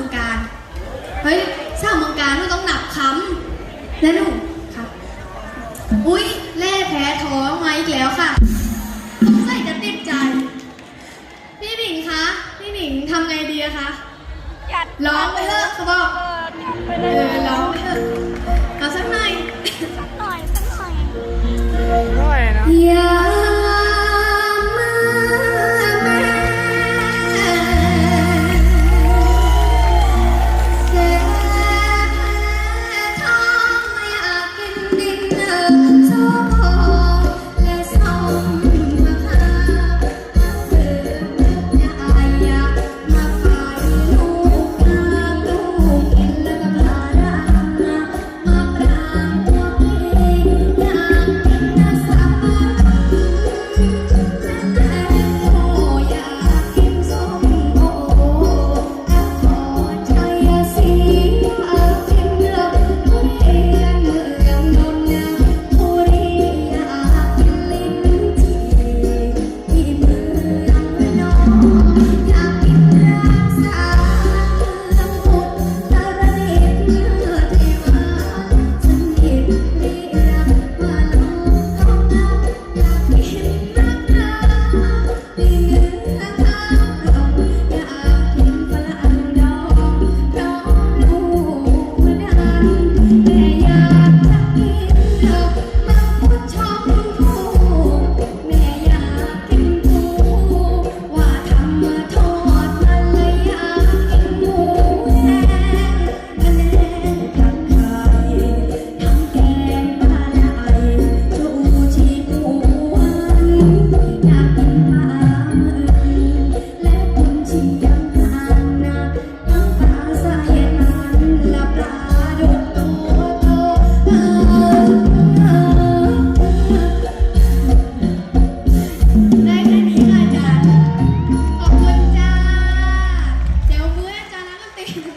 มืองการเฮ้ยสาวเมืองการหนูต้องหนับคำแล้วหนูครับ อุ้ยแล่แพ้ท้องมาอีกแล้วค่ะสงสัยจะติดใจ พี่หนิงคะ พี่หนิงทำไงดีอะคะจัดร้องไปเถอะเขาบอกเออจัดไปเอเลยอร้องไปเถอะเอาสักหน่อยสักหน่อย Santa.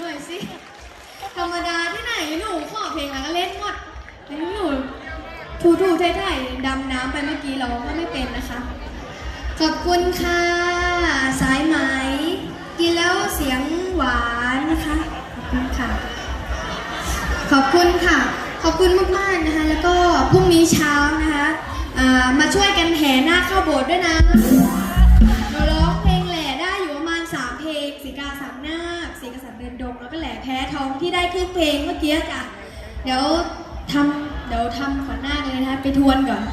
หน่อยสิ ธรรมดาที่ไหนหนูขอเพลงแล้วก็เล่นหมดแล้วหนูถูถูไทยๆดำน้ำไปเมื่อกี้เราก็ไม่เป็นนะคะ ขอบคุณค่ะ สายไหม กินแล้วเสียงหวานนะคะ ขอบคุณค่ะ ขอบคุณค่ะ ขอบคุณมากๆนะคะ แล้วก็พรุ่งนี้เช้านะคะมาช่วยกันแห่หน้าเข้าโบสถ์ด้วยนะเราร้องเพลงแหล่ได้อยู่ประมาณ3เพลงสีกาสามหน้า คสีกาสามเดินดงแล้วก็แหล่แพ้ทองที่ได้ครึ่งเพลงเมื่อกี้จ้ะเดี๋ยวทำเดี๋ยวทำขวัญหน้าเลยนะคะไปทวนก่อน